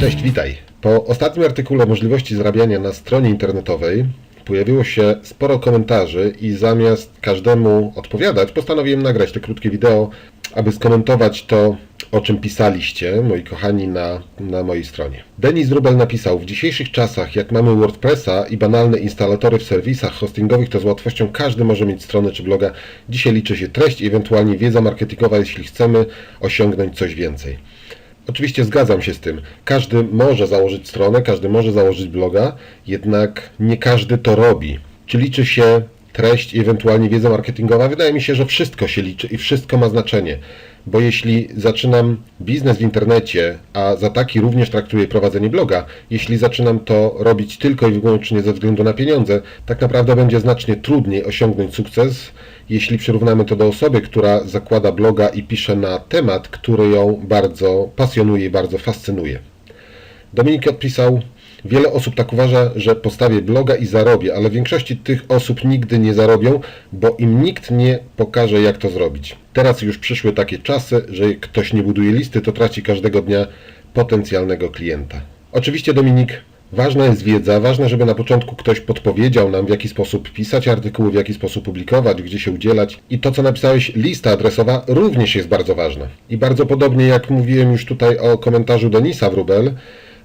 Cześć, witaj. Po ostatnim artykule możliwości zarabiania na stronie internetowej pojawiło się sporo komentarzy i zamiast każdemu odpowiadać, postanowiłem nagrać to krótkie wideo, aby skomentować to, o czym pisaliście, moi kochani, na, na mojej stronie. Denis Rubel napisał, w dzisiejszych czasach, jak mamy WordPressa i banalne instalatory w serwisach hostingowych, to z łatwością każdy może mieć stronę czy bloga. Dzisiaj liczy się treść i ewentualnie wiedza marketingowa, jeśli chcemy osiągnąć coś więcej. Oczywiście zgadzam się z tym. Każdy może założyć stronę, każdy może założyć bloga, jednak nie każdy to robi. Czy liczy się treść i ewentualnie wiedza marketingowa? Wydaje mi się, że wszystko się liczy i wszystko ma znaczenie. Bo jeśli zaczynam biznes w internecie, a za taki również traktuję prowadzenie bloga, jeśli zaczynam to robić tylko i wyłącznie ze względu na pieniądze, tak naprawdę będzie znacznie trudniej osiągnąć sukces, jeśli przyrównamy to do osoby, która zakłada bloga i pisze na temat, który ją bardzo pasjonuje i bardzo fascynuje. Dominik odpisał, wiele osób tak uważa, że postawię bloga i zarobię, ale w większości tych osób nigdy nie zarobią, bo im nikt nie pokaże jak to zrobić. Teraz już przyszły takie czasy, że ktoś nie buduje listy, to traci każdego dnia potencjalnego klienta. Oczywiście Dominik, ważna jest wiedza, ważne, żeby na początku ktoś podpowiedział nam w jaki sposób pisać artykuły, w jaki sposób publikować, gdzie się udzielać i to co napisałeś, lista adresowa również jest bardzo ważna. I bardzo podobnie jak mówiłem już tutaj o komentarzu Denisa Wrubel,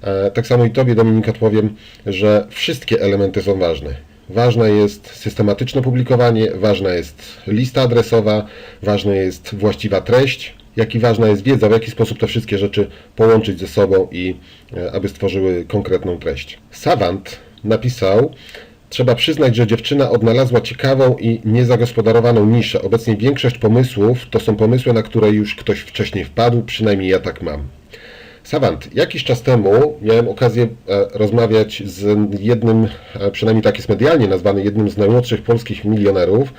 E, Tak samo i Tobie, Dominik, odpowiem, że wszystkie elementy są ważne. Ważne jest systematyczne publikowanie, ważna jest lista adresowa, ważna jest właściwa treść, jak ważna jest wiedza, w jaki sposób te wszystkie rzeczy połączyć ze sobą i e, aby stworzyły konkretną treść. Savant napisał, Trzeba przyznać, że dziewczyna odnalazła ciekawą i niezagospodarowaną niszę. Obecnie większość pomysłów to są pomysły, na które już ktoś wcześniej wpadł, przynajmniej ja tak mam. Savant, jakiś czas temu miałem okazję e, rozmawiać z jednym, e, przynajmniej tak jest medialnie nazwany, jednym z najmłodszych polskich milionerów,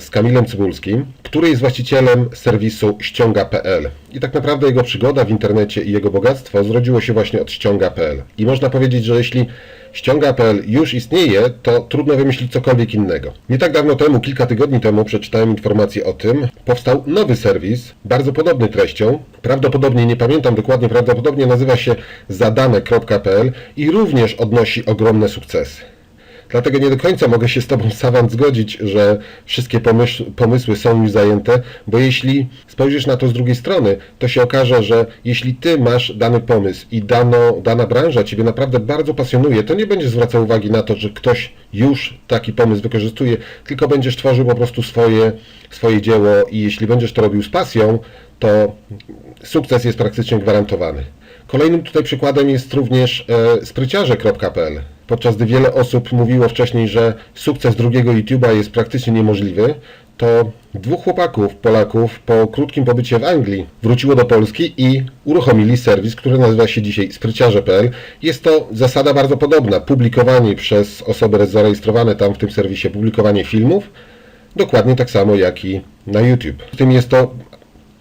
z Kamilem Cybulskim, który jest właścicielem serwisu ściąga.pl. I tak naprawdę jego przygoda w internecie i jego bogactwo zrodziło się właśnie od ściąga.pl. I można powiedzieć, że jeśli ściąga.pl już istnieje, to trudno wymyślić cokolwiek innego. Nie tak dawno temu, kilka tygodni temu, przeczytałem informację o tym, powstał nowy serwis, bardzo podobny treścią, prawdopodobnie, nie pamiętam dokładnie, prawdopodobnie nazywa się zadane.pl i również odnosi ogromne sukcesy. Dlatego nie do końca mogę się z Tobą, Savant, zgodzić, że wszystkie pomysły są już zajęte, bo jeśli spojrzysz na to z drugiej strony, to się okaże, że jeśli Ty masz dany pomysł i dano, dana branża Ciebie naprawdę bardzo pasjonuje, to nie będziesz zwracał uwagi na to, że ktoś już taki pomysł wykorzystuje, tylko będziesz tworzył po prostu swoje, swoje dzieło i jeśli będziesz to robił z pasją, to sukces jest praktycznie gwarantowany. Kolejnym tutaj przykładem jest również e, spryciarze.pl. Podczas gdy wiele osób mówiło wcześniej, że sukces drugiego YouTube'a jest praktycznie niemożliwy, to dwóch chłopaków, Polaków, po krótkim pobycie w Anglii wróciło do Polski i uruchomili serwis, który nazywa się dzisiaj spryciarze.pl. Jest to zasada bardzo podobna. Publikowanie przez osoby zarejestrowane tam w tym serwisie, publikowanie filmów, dokładnie tak samo jak i na YouTube. W tym jest to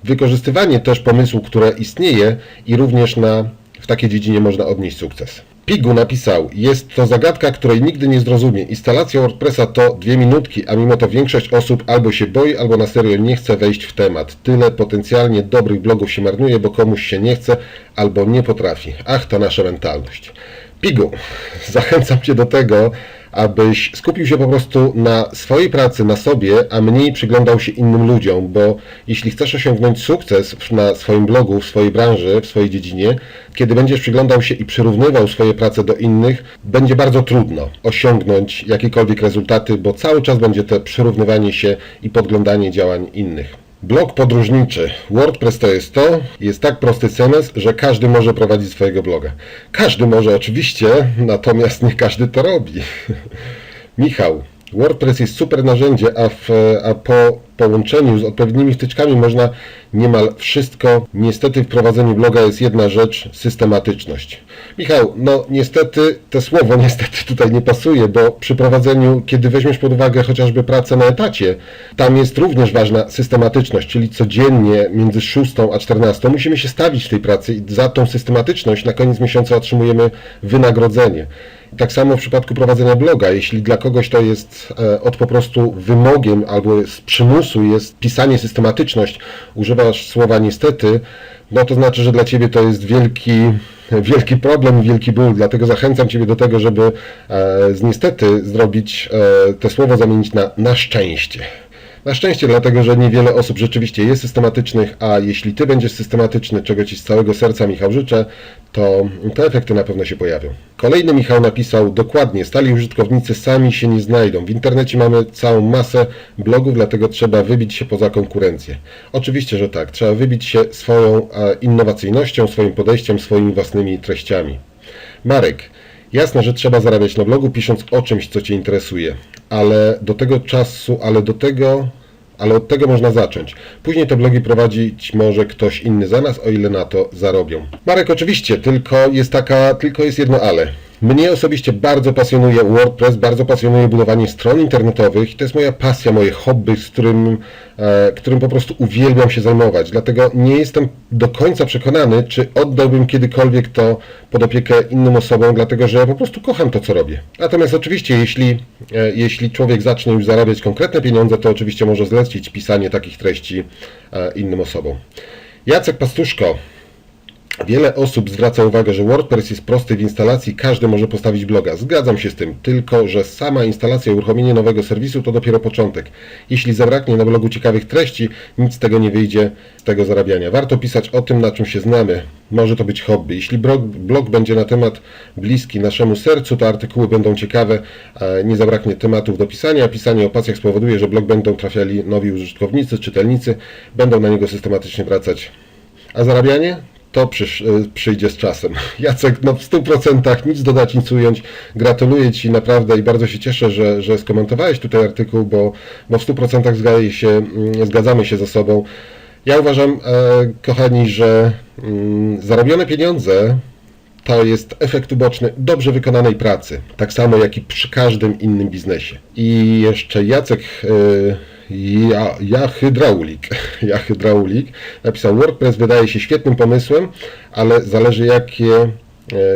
wykorzystywanie też pomysłu, które istnieje i również na, w takiej dziedzinie można odnieść sukces. Pigu napisał, jest to zagadka, której nigdy nie zrozumie. Instalacja WordPressa to dwie minutki, a mimo to większość osób albo się boi, albo na serio nie chce wejść w temat. Tyle potencjalnie dobrych blogów się marnuje, bo komuś się nie chce, albo nie potrafi. Ach, to nasza mentalność. Pigu, zachęcam Cię do tego, abyś skupił się po prostu na swojej pracy, na sobie, a mniej przyglądał się innym ludziom, bo jeśli chcesz osiągnąć sukces na swoim blogu, w swojej branży, w swojej dziedzinie, kiedy będziesz przyglądał się i przyrównywał swoje prace do innych, będzie bardzo trudno osiągnąć jakiekolwiek rezultaty, bo cały czas będzie to przyrównywanie się i podglądanie działań innych. Blog podróżniczy. WordPress to jest to, jest tak prosty CMS, że każdy może prowadzić swojego bloga. Każdy może oczywiście, natomiast nie każdy to robi. Michał, WordPress jest super narzędzie, a, w, a po połączeniu z odpowiednimi wtyczkami można niemal wszystko. Niestety w prowadzeniu bloga jest jedna rzecz, systematyczność. Michał, no niestety to słowo niestety tutaj nie pasuje, bo przy prowadzeniu, kiedy weźmiesz pod uwagę chociażby pracę na etacie, tam jest również ważna systematyczność, czyli codziennie między 6 a 14 musimy się stawić w tej pracy i za tą systematyczność na koniec miesiąca otrzymujemy wynagrodzenie. Tak samo w przypadku prowadzenia bloga, jeśli dla kogoś to jest e, od po prostu wymogiem albo z przymusu jest pisanie systematyczność, używasz słowa niestety, no to znaczy, że dla Ciebie to jest wielki, wielki problem, wielki ból, dlatego zachęcam Ciebie do tego, żeby e, z niestety zrobić e, te słowo zamienić na na szczęście. Na szczęście, dlatego że niewiele osób rzeczywiście jest systematycznych, a jeśli Ty będziesz systematyczny, czego Ci z całego serca Michał życzę, to te efekty na pewno się pojawią. Kolejny Michał napisał dokładnie, stali użytkownicy sami się nie znajdą. W internecie mamy całą masę blogów, dlatego trzeba wybić się poza konkurencję. Oczywiście, że tak, trzeba wybić się swoją e, innowacyjnością, swoim podejściem, swoimi własnymi treściami. Marek, Jasne, że trzeba zarabiać na blogu, pisząc o czymś, co Cię interesuje, ale do tego czasu, ale do tego, ale od tego można zacząć. Później te blogi prowadzić może ktoś inny za nas, o ile na to zarobią. Marek, oczywiście, tylko jest taka, tylko jest jedno ale. Mnie osobiście bardzo pasjonuje WordPress, bardzo pasjonuje budowanie stron internetowych i to jest moja pasja, moje hobby, z którym, e, którym po prostu uwielbiam się zajmować. Dlatego nie jestem do końca przekonany, czy oddałbym kiedykolwiek to pod opiekę innym osobom, dlatego że po prostu kocham to, co robię. Natomiast oczywiście, jeśli, e, jeśli człowiek zacznie już zarabiać konkretne pieniądze, to oczywiście może zlecić pisanie takich treści e, innym osobom. Jacek Pastuszko, Wiele osób zwraca uwagę, że WordPress jest prosty w instalacji, każdy może postawić bloga. Zgadzam się z tym, tylko że sama instalacja, uruchomienie nowego serwisu to dopiero początek. Jeśli zabraknie na blogu ciekawych treści, nic z tego nie wyjdzie z tego zarabiania. Warto pisać o tym, na czym się znamy. Może to być hobby. Jeśli blog, blog będzie na temat bliski naszemu sercu, to artykuły będą ciekawe, nie zabraknie tematów do pisania, pisanie o pasjach spowoduje, że blog będą trafiali nowi użytkownicy, czytelnicy, będą na niego systematycznie wracać. A zarabianie? To przysz, y, przyjdzie z czasem. Jacek, no w 100% nic dodać, nic ująć. Gratuluję Ci naprawdę i bardzo się cieszę, że, że skomentowałeś tutaj artykuł, bo, bo w 100% zgadza się, mm, zgadzamy się ze sobą. Ja uważam, e, kochani, że mm, zarobione pieniądze to jest efekt uboczny dobrze wykonanej pracy, tak samo jak i przy każdym innym biznesie. I jeszcze Jacek. E, ja, ja hydraulik. Ja hydraulik napisał WordPress wydaje się świetnym pomysłem, ale zależy jakie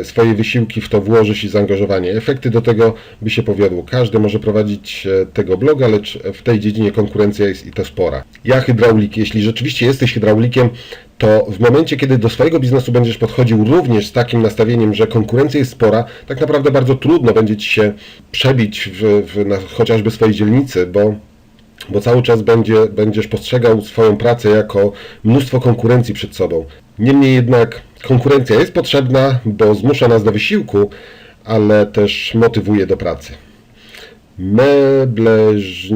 swoje wysiłki w to włożyć i zaangażowanie. Efekty do tego by się powiodło. Każdy może prowadzić e, tego bloga, lecz w tej dziedzinie konkurencja jest i to spora. Ja hydraulik, jeśli rzeczywiście jesteś hydraulikiem, to w momencie, kiedy do swojego biznesu będziesz podchodził również z takim nastawieniem, że konkurencja jest spora, tak naprawdę bardzo trudno będzie Ci się przebić w, w na chociażby swojej dzielnicy, bo bo cały czas będzie, będziesz postrzegał swoją pracę jako mnóstwo konkurencji przed sobą. Niemniej jednak konkurencja jest potrzebna, bo zmusza nas do wysiłku, ale też motywuje do pracy. Meble z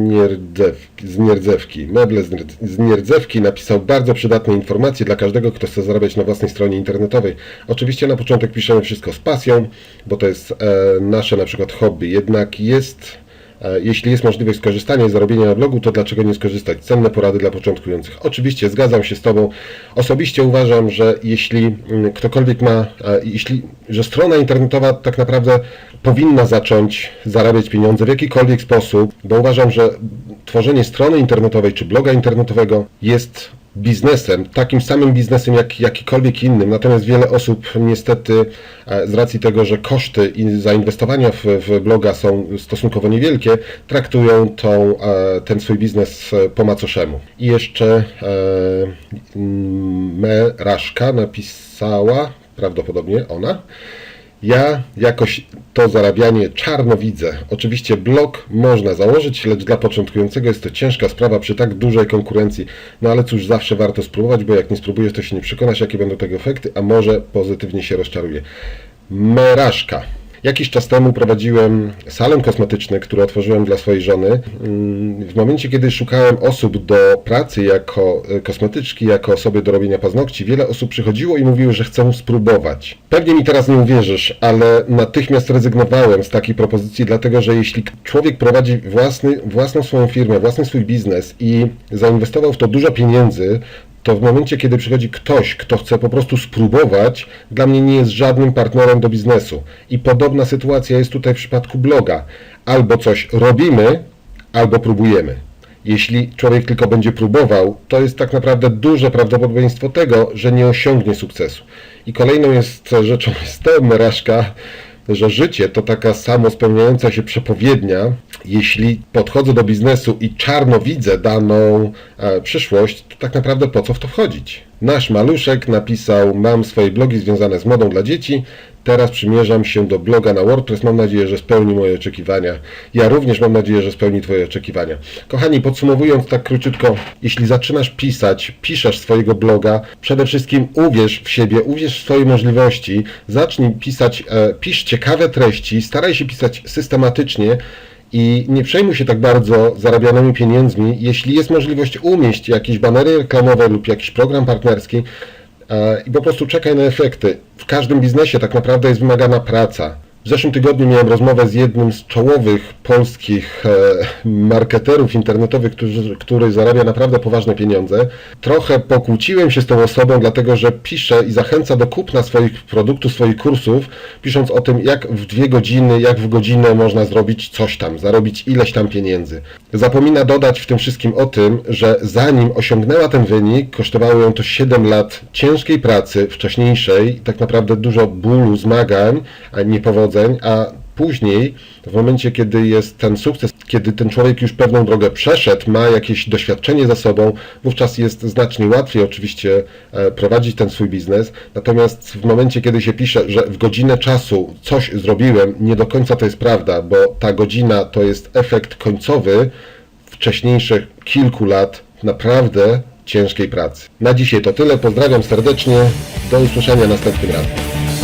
Nierdzewki. Meble z Nierdzewki napisał bardzo przydatne informacje dla każdego, kto chce zarabiać na własnej stronie internetowej. Oczywiście na początek piszemy wszystko z pasją, bo to jest e, nasze na przykład hobby. Jednak jest jeśli jest możliwość skorzystania i zarobienia na blogu, to dlaczego nie skorzystać? Cenne porady dla początkujących. Oczywiście zgadzam się z Tobą. Osobiście uważam, że jeśli mm, ktokolwiek ma, e, jeśli, że strona internetowa tak naprawdę powinna zacząć zarabiać pieniądze w jakikolwiek sposób, bo uważam, że tworzenie strony internetowej czy bloga internetowego jest biznesem, takim samym biznesem jak jakikolwiek innym. Natomiast wiele osób niestety e, z racji tego, że koszty zainwestowania w, w bloga są stosunkowo niewielkie, traktują tą, e, ten swój biznes e, po macoszemu. I jeszcze e, Meraszka napisała, prawdopodobnie ona, ja jakoś to zarabianie czarno widzę. Oczywiście blog można założyć, lecz dla początkującego jest to ciężka sprawa przy tak dużej konkurencji. No ale cóż, zawsze warto spróbować, bo jak nie spróbujesz, to się nie przekonasz, jakie będą tego efekty, a może pozytywnie się rozczaruje. Meraszka. Jakiś czas temu prowadziłem salon kosmetyczny, który otworzyłem dla swojej żony. Mm, w momencie, kiedy szukałem osób do pracy jako e, kosmetyczki, jako osoby do robienia paznokci, wiele osób przychodziło i mówiło, że chcą spróbować. Pewnie mi teraz nie uwierzysz, ale natychmiast rezygnowałem z takiej propozycji, dlatego że jeśli człowiek prowadzi własny, własną swoją firmę, własny swój biznes i zainwestował w to dużo pieniędzy, to w momencie, kiedy przychodzi ktoś, kto chce po prostu spróbować, dla mnie nie jest żadnym partnerem do biznesu. I podobna sytuacja jest tutaj w przypadku bloga. Albo coś robimy, albo próbujemy. Jeśli człowiek tylko będzie próbował, to jest tak naprawdę duże prawdopodobieństwo tego, że nie osiągnie sukcesu. I kolejną jest rzeczą jest to, Meraszka, że życie to taka samo spełniająca się przepowiednia. Jeśli podchodzę do biznesu i czarno widzę daną e, przyszłość, to tak naprawdę po co w to wchodzić? Nasz maluszek napisał: Mam swoje blogi związane z modą dla dzieci. Teraz przymierzam się do bloga na WordPress. Mam nadzieję, że spełni moje oczekiwania. Ja również mam nadzieję, że spełni Twoje oczekiwania. Kochani, podsumowując tak króciutko, jeśli zaczynasz pisać, piszesz swojego bloga, przede wszystkim uwierz w siebie, uwierz w swoje możliwości, zacznij pisać, e, pisz ciekawe treści, staraj się pisać systematycznie. I nie przejmuj się tak bardzo zarabianymi pieniędzmi. Jeśli jest możliwość, umieść jakieś banery reklamowe lub jakiś program partnerski e, i po prostu czekaj na efekty. W każdym biznesie tak naprawdę jest wymagana praca. W zeszłym tygodniu miałem rozmowę z jednym z czołowych polskich e, marketerów internetowych, który, który zarabia naprawdę poważne pieniądze. Trochę pokłóciłem się z tą osobą, dlatego że pisze i zachęca do kupna swoich produktów, swoich kursów, pisząc o tym, jak w dwie godziny, jak w godzinę można zrobić coś tam, zarobić ileś tam pieniędzy. Zapomina dodać w tym wszystkim o tym, że zanim osiągnęła ten wynik, kosztowało ją to 7 lat ciężkiej pracy, wcześniejszej, tak naprawdę dużo bólu, zmagań, a a później, w momencie, kiedy jest ten sukces, kiedy ten człowiek już pewną drogę przeszedł, ma jakieś doświadczenie za sobą, wówczas jest znacznie łatwiej oczywiście e, prowadzić ten swój biznes. Natomiast w momencie, kiedy się pisze, że w godzinę czasu coś zrobiłem, nie do końca to jest prawda, bo ta godzina to jest efekt końcowy wcześniejszych kilku lat naprawdę ciężkiej pracy. Na dzisiaj to tyle. Pozdrawiam serdecznie. Do usłyszenia następnym razem.